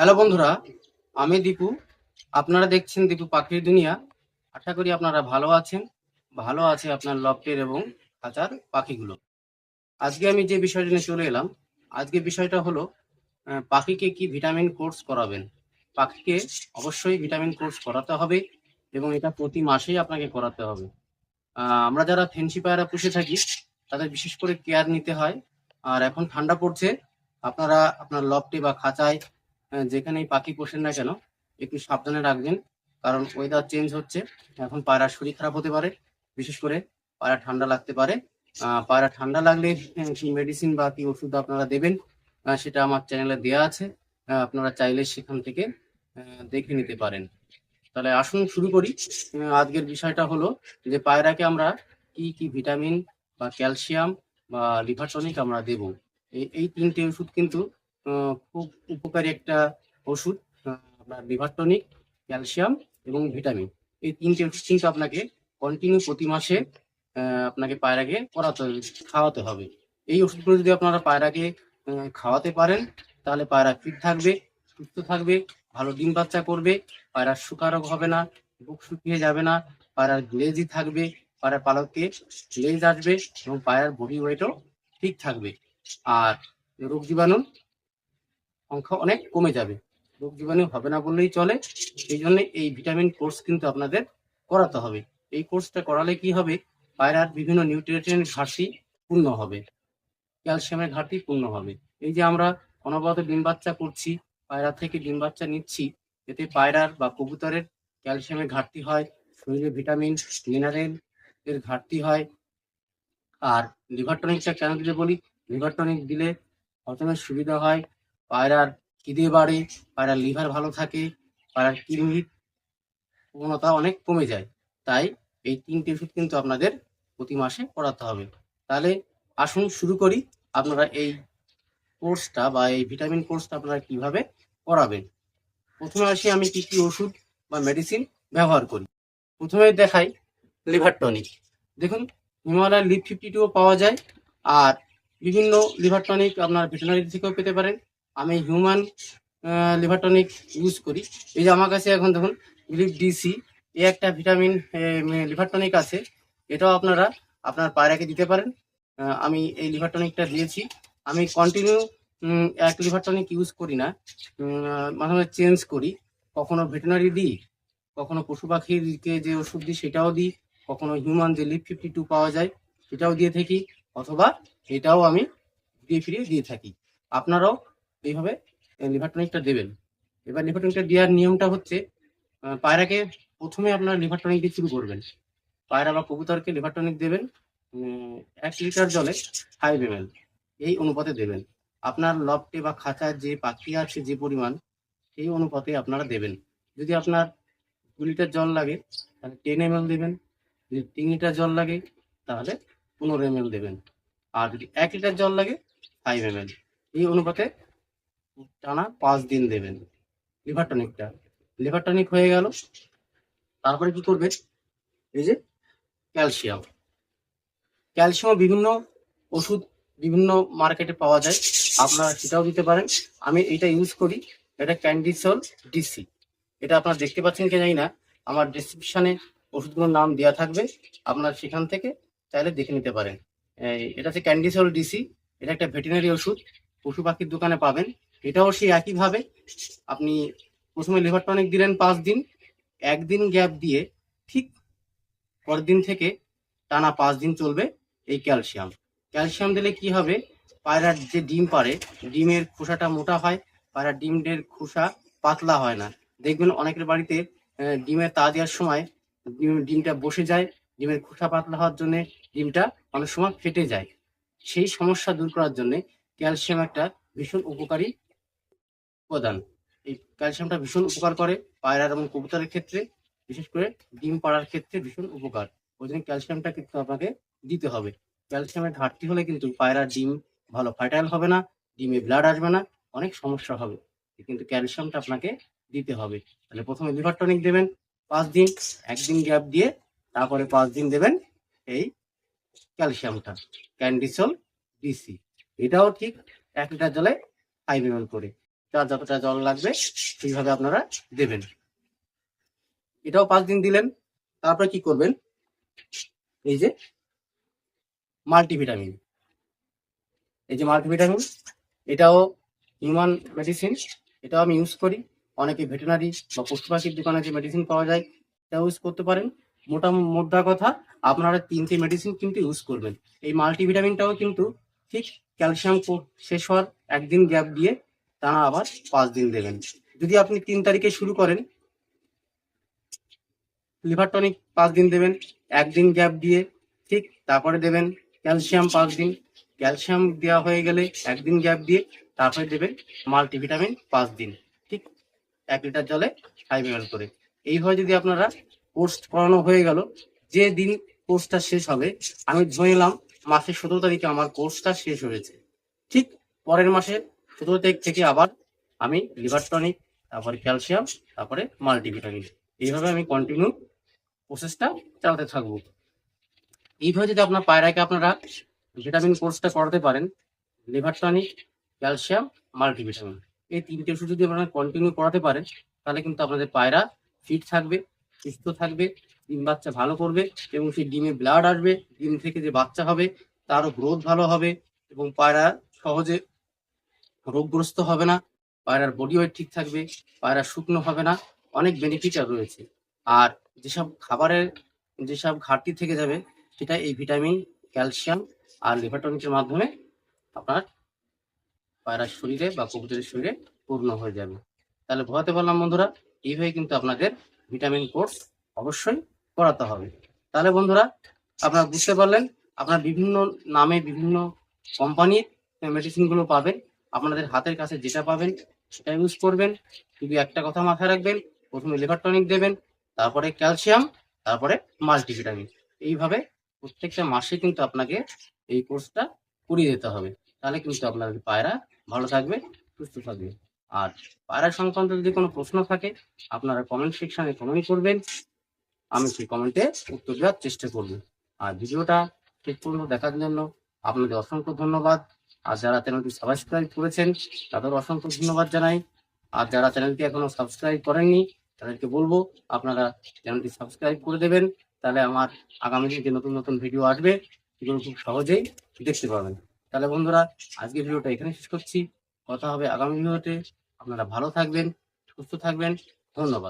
Hello বন্ধুরা, আমি দীপু। আপনারা দেখছেন দীপু পাখির দুনিয়া। আশা করি আপনারা ভালো আছেন। ভালো আছে আপনার লফটের এবং খাঁচার পাখিগুলো। আজকে আমি যে বিষয়টা নিয়ে চলে এলাম, আজকে বিষয়টা হলো পাখিকে কি ভিটামিন কোর্স করাবেন? পাখিকে অবশ্যই ভিটামিন কোর্স করাতে হবে এবং এটা প্রতি মাসেই আপনাকে করাতে হবে। আমরা যারা ফেন্সি পায়রা পুষে থাকি, তাদের বিশেষ করে কেয়ার নিতে হয়। আর এখন ঠান্ডা পড়ছে, আপনারা আপনার লফটে বা খাঁচায় যেখানেই পাখি পোষেন না কেন, একটু সাবধানে রাখবেন। কারণ ওয়েদার চেঞ্জ হচ্ছে, এখন পায়রার শরীর খারাপ হতে পারে। বিশেষ করে পায়রা ঠান্ডা লাগতে পারে। পায়রা ঠান্ডা লাগলে কি মেডিসিন বা কি ওষুধ আপনারা দেবেন সেটা আমার চ্যানেলে দেওয়া আছে। আপনারা চাইলে সেখান থেকে দেখে নিতে পারেন। তাহলে আসুন, শুরু করি। আজকের বিষয়টা হলো যে পায়রাকে আমরা কি কি ভিটামিন বা ক্যালসিয়াম বা লিভার টনিক আমরা দেব। এই তিনটে ওষুধ কিন্তু খুব উপকারী একটা ওষুধ আপনার লিভার ক্যালসিয়াম এবং ভিটামিন। এই তিনটে কিন্তু আপনাকে কন্টিনিউ প্রতি মাসে আপনাকে পায়রাকে করাতে খাওয়াতে হবে। এই ওষুধগুলো যদি আপনারা পায়রাকে খাওয়াতে পারেন, তাহলে পায়রা ফিট থাকবে, সুস্থ থাকবে, ভালো ডিম বাচ্চা করবে, পায়রার শুকারোগ হবে না, বুক শুকিয়ে যাবে না, পায়রার গ্লেজি থাকবে, পায়রার পালককে গ্লেজ আসবে এবং পায়রার বডি ওয়েটও ঠিক থাকবে। আর রোগ জীবাণুর সংখ্যা অনেক কমে যাবে। রোগ জীবাণু হবে না বললেই চলে। এই জন্য এই ভিটামিন কোর্স কিন্তু আপনাদের করাতে হবে। এই কোর্সটা করালে কি হবে? পায়রার বিভিন্ন নিউট্রিয়েন্ট ঘাটতি পূর্ণ হবে। ক্যালসিয়ামের ঘাটতি পূর্ণ হবে। এই যে আমরা অনবরত ডিম বাচ্চা করছি, পায়রা থেকে ডিম বাচ্চা নিচ্ছি, এতে পায়রার বা কবুতরের ক্যালসিয়ামের ঘাটতি হয়, শরীরে ভিটামিন, মিনারেল এর ঘাটতি হয়। আর লিভার টনিকটা কেন দিলে বলি? লিভার টনিক দিলে হজমের সুবিধা হয় পায়রার খিদে বাড়ে, পায়রার লিভার ভালো থাকে, পায়রার কিডনির প্রবণতা অনেক কমে যায়। তাই এই তিনটে ওষুধ কিন্তু আপনাদের প্রতি মাসে করাতে হবে। তাহলে আসুন শুরু করি, আপনারা এই কোর্সটা বা এই ভিটামিন কোর্সটা আপনারা কীভাবে করাবেন? প্রথমে আসি আমি কি কি ওষুধ বা মেডিসিন ব্যবহার করি। প্রথমে দেখাই লিভার টনিক দেখুন, হিমালয়ার লিভ ফিফটি টুও পাওয়া যায়, আর বিভিন্ন লিভার টনিক আপনার ভেটেনারি থেকেও পেতে পারেন। আমি হিউম্যান লিভারটনিক ইউজ করি। এই যে আমার কাছে এখন দেখুন লিভ ডিসি এই একটা ভিটামিন লিভারটনিক আছে। এটাও আপনারা, আপনার পায়রাকে দিতে পারেন। আমি এই লিভারটনিকটা দিয়েছি। আমি কন্টিনিউ এক লিভারটনিক ইউজ করি না। মাঝে মাঝে চেঞ্জ করি। কখনো ভেটেনারি দিই, কখনো পশু পাখিকে যে ওষুধ দিই, সেটাও দিই। কখনো হিউম্যান যে লিভ ফিফটি টু পাওয়া যায়, সেটাও দিয়ে থাকি। অথবা এটাও আমি দিয়ে ফিরিয়ে দিয়ে থাকি। আপনারাও এইভাবে লিভার টনিকটা দেবেন। এবার লিভার টনিকটা দেওয়ার নিয়মটা হচ্ছে পায়রাকে প্রথমে আপনার লিভার টনিক দিয়ে শুরু করবেন। পায়রা বা কবুতরকে লিভার টনিক দেবেন এক লিটার জলে ফাইভ এম এই অনুপাতে দেবেন। আপনার লফটে বা খাঁচার যে পাখি আছে, যে পরিমাণ, সেই অনুপাতে আপনারা দেবেন। যদি আপনার দু লিটার জল লাগে, তাহলে টেন এম দেবেন। যদি তিন লিটার জল লাগে, তাহলে পনেরো এম দেবেন। আর যদি এক লিটার জল লাগে ফাইভ এম এই অনুপাতে টানা পাঁচ দিন দেবেন। লিভার টনিকটা লিভার টনিক হয়ে গেল। তারপরে কি করবে? এই যে ক্যালসিয়াম ক্যালসিয়াম বিভিন্ন ওষুধ, বিভিন্ন মার্কেটে পাওয়া যায়। আপনারা সেটাও দিতে পারেন। আমি এটা ইউজ করি। এটা ক্যান্ডিসল ডিসি এটা আপনারা দেখতে পাচ্ছেন কি জানি না। আমার ডিসক্রিপশনে ওষুধগুলোর নাম দেওয়া থাকবে। আপনারা সেখান থেকে চাইলে দেখে নিতে পারেন। এটা হচ্ছে ক্যান্ডিসল ডিসি এটা একটা ভেটেরিনারি ওষুধ। পশু পাখির দোকানে পাবেন। এটাও সেই একইভাবে। আপনি প্রথমে লিভার টনিক দিলেন পাঁচ দিন। একদিন গ্যাপ দিয়ে ঠিক পরের দিন থেকে টানা পাঁচ দিন চলবে এই ক্যালসিয়াম। ক্যালসিয়াম দিলে কি হবে? পায়রার যে ডিম পারে ডিমের খোসাটা মোটা হয়, পায়রার ডিমের খোসা পাতলা হয় না। দেখবেন অনেকের বাড়িতে ডিমের তা দেওয়ার সময় ডিম- ডিমটা বসে যায়, ডিমের খোসা পাতলা হওয়ার জন্য ডিমটা অনেক সময় ফেটে যায়। সেই সমস্যা দূর করার জন্য ক্যালসিয়াম একটা ভীষণ উপকারী উপাদান এই ক্যালসিয়ামটা ভীষণ উপকার করে পায়রার এবং কবুতরের ক্ষেত্রে, বিশেষ করে ডিম পাড়ার ক্ষেত্রে ভীষণ উপকার। ওই জন্য ক্যালসিয়ামটা কিন্তু আপনাকে দিতে হবে। ক্যালসিয়ামের ঘাটতি হলে কিন্তু পায়রার ডিম ভালো ফার্টাইল হবে না, ডিমে ব্লাড আসবে না, অনেক সমস্যা হবে। কিন্তু ক্যালসিয়ামটা আপনাকে দিতে হবে। তাহলে প্রথমে লিভার টনিক দেবেন, পাঁচ দিন, একদিন গ্যাপ দিয়ে তারপরে পাঁচ দিন দেবেন এই ক্যালসিয়ামটা ক্যান্ডিসল ডিসি এটাও ঠিক এক লিটার জলে ফাইভ এম করে। যার যতটা জল লাগবে, সেইভাবে আপনারা দেবেন। এটাও পাঁচ দিন দিলেন, তারপরে কি করবেন? এই যে মাল্টিভিটামিন এই যে মাল্টিভিটামিন এটাও হিউম্যান মেডিসিন এটাও আমি ইউজ করি। অনেকে ভেটেনারি বা পশু পাখির দোকানে যে মেডিসিন পাওয়া যায় এটা ইউজ করতে পারেন। মোটা মোদ্দা কথা, আপনারা তিনটে মেডিসিন কিন্তু ইউজ করবেন। এই মাল্টিভিটামিনটাও কিন্তু ঠিক ক্যালসিয়াম শেষ হওয়ার একদিন গ্যাপ দিয়ে টানা আবার পাঁচ দিন দেবেন। যদি আপনি তিন তারিখে শুরু করেন, লিভার টনিক পাঁচ দিন দেবেন, একদিন গ্যাপ দিয়ে ঠিক তারপরে দেবেন ক্যালসিয়াম পাঁচ দিন। ক্যালসিয়াম দেওয়া হয়ে গেলে একদিন গ্যাপ দিয়ে তারপরে দেবেন মাল্টিভিটামিন পাঁচ দিন, ঠিক এক লিটার জলে ফাইভ এম করে। এইভাবে যদি আপনারা কোর্স করানো হয়ে গেল, যে দিন কোর্সটা শেষ হবে, আমি ধরে নিলাম মাসের সতেরো তারিখে আমার কোর্সটা শেষ হয়েছে, ঠিক পরের মাসে তারিখ থেকে আবার আমি লিভার টনিক তারপরে ক্যালসিয়াম তারপরে মাল্টিভিটামিন এইভাবে আমি কন্টিনিউ প্রসেসটা চালাতে থাকব। এইভাবে যদি আপনার পায়রাকে আপনারা ভিটামিন কোর্সটা করাতে পারেন লিভার টনিক ক্যালসিয়াম মাল্টিভিটামিন এই তিনটে ওষুধ যদি আপনারা কন্টিনিউ করাতে পারেন, তাহলে কিন্তু আপনাদের পায়রা ফিট থাকবে, সুস্থ থাকবে, ডিম বাচ্চা ভালো করবে এবং সেই ডিমে ব্লাড আসবে, ডিম থেকে যে বাচ্চা হবে, তারও গ্রোথ ভালো হবে এবং পায়রা সহজে রোগগ্রস্ত হবে না, পায়রার বডি ওয়েট ঠিক থাকবে, পায়রা শুকনো হবে না, অনেক বেনিফিট রয়েছে। আর যেসব খাবারের, যেসব ঘাটতি থেকে যাবে, সেটা এই ভিটামিন ক্যালসিয়াম আর লিভার টনিকের মাধ্যমে আপনার পায়রার শরীরে বা কবুতরের শরীরে পূর্ণ হয়ে যাবে। তাহলে বোঝাতে পারলাম বন্ধুরা, এইভাবে কিন্তু আপনাদের ভিটামিন কোর্স অবশ্যই করাতে হবে। তাহলে বন্ধুরা, আপনারা বুঝতে পারলেন, আপনার বিভিন্ন নামে বিভিন্ন কোম্পানির মেডিসিনগুলো পাবেন। আপনাদের হাতের কাছে যেটা পাবেন, সেটা ইউজ করবেন। শুধু একটা কথা মাথায় রাখবেন, প্রথমে লিভার দেবেন, তারপরে ক্যালসিয়াম তারপরে মাল্টিভিটামিন এইভাবে প্রত্যেকটা মাসে কিন্তু আপনাকে এই কোর্সটা করিয়ে দিতে হবে। তাহলে কিন্তু আপনার পায়রা ভালো থাকবে, সুস্থ থাকবে। আর পায়রা সংক্রান্ত যদি কোনো প্রশ্ন থাকে, আপনারা কমেন্ট সেকশনে কমেন্ট করবেন। আমি সেই কমেন্টে উত্তর দেওয়ার চেষ্টা করব। আর ভিডিওটা শেষ পর্যন্ত দেখার জন্য আপনাদের অসংখ্য ধন্যবাদ। আর যারা চ্যানেলটি সাবস্ক্রাইব করেছেন, তাদের অসংখ্য ধন্যবাদ জানাই। আর যারা চ্যানেলটি এখনও সাবস্ক্রাইব করেননি, তাদেরকে বলব, আপনারা চ্যানেলটি সাবস্ক্রাইব করে দেবেন, তাহলে আমার আগামী দিন যে নতুন নতুন ভিডিও আসবে, সেগুলো খুব সহজেই দেখতে পাবেন। তাহলে বন্ধুরা আজকে ভিডিওটা এখানে শেষ করছি। কথা হবে আগামী ভিডিওতে আপনারা ভালো থাকবেন, সুস্থ থাকবেন। ধন্যবাদ।